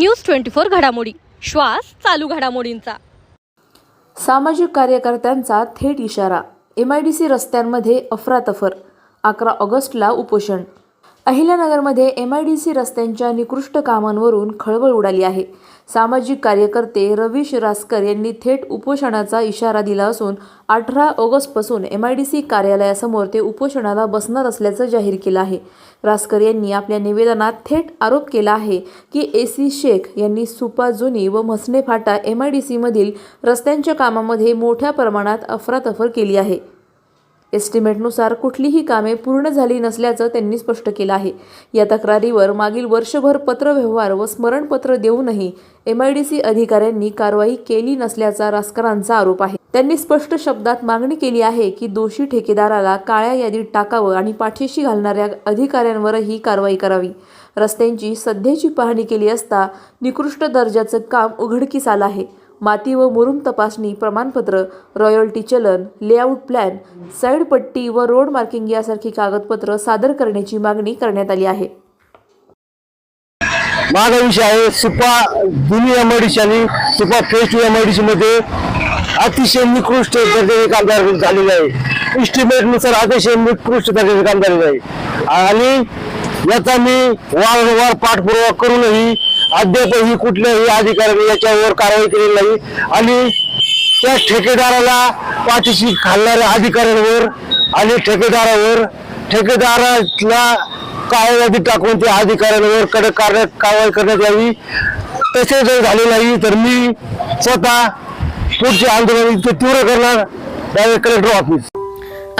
News twenty four घडामोडी. श्वास चालू घडामोडींचा. सामाजिक कार्यकर्त्यांचा थेट इशारा. एम आय डी सी रस्त्यांमध्ये अफरातफर. अकरा ऑगस्टला उपोषण. अहिल्यानगरमध्ये एम आय डी सी रस्त्यांच्या निकृष्ट कामांवरून खळबळ उडाली आहे. सामाजिक कार्यकर्ते रवी शिरासकर यांनी थेट उपोषणाचा इशारा दिला असून अठरा ऑगस्टपासून एम आय डी सी कार्यालयासमोर ते उपोषणाला बसणार असल्याचं जाहीर केलं आहे. रासकर यांनी आपल्या निवेदनात थेट आरोप केला आहे की ए सी शेख यांनी सुपा जुनी व Mhasane Phata M I D सीमधील रस्त्यांच्या कामामध्ये मोठ्या प्रमाणात अफरातफर केली आहे. एस्टिमेटनुसार कुठलीही कामे पूर्ण झाली नसल्याचं त्यांनी स्पष्ट केलं आहे. या तक्रारीवर मागील वर्षभर पत्रव्यवहार व स्मरणपत्र देऊनही एम आय डी सी अधिकाऱ्यांनी कारवाई केली नसल्याचा रासकरांचा आरोप आहे. त्यांनी स्पष्ट शब्दात मागणी केली आहे की दोषी ठेकेदाराला काळ्या यादीत टाकावं आणि पाठीशी घालणाऱ्या अधिकाऱ्यांवरही कारवाई करावी. रस्त्यांची सध्याची पाहणी केली असता निकृष्ट दर्जाचं काम उघडकीस आलं आहे. माती व मुरुम तपासणी प्रमाणपत्र रॉयल्टी चलन लेआउट प्लॅन साईड पट्टी व रोड मार्किंग यासारखी कागदपत्र सादर करण्याची मागणी करण्यात आली आहे. माझा विषय आहे सुपा जुनी एमआयडीसी आणि सुपा फेस टू एमआयडीसी मध्ये अतिशय निकृष्ट दर्जाचे कामदार झालेले आहे. इस्टिमेटनुसार अतिशय निकृष्ट दर्जाचे काम झालेले आहे. आणि याचा मी वारंवार पाठपुरावा करूनही अद्यापही कुठल्याही अधिकाऱ्याने याच्यावर कारवाई केलेली नाही. आणि त्या ठेकेदाराला पाठीशी खालणाऱ्या अधिकाऱ्यांवर आणि ठेकेदारावर ठेकेदाराला काळ्यावरती टाकून त्या अधिकाऱ्यांवर कडक कारवाई कारवाई करण्यात यावी. तसे जर झाले नाही तर मी स्वतः पुढचे आंदोलन तीव्र करणार. Direct collector office.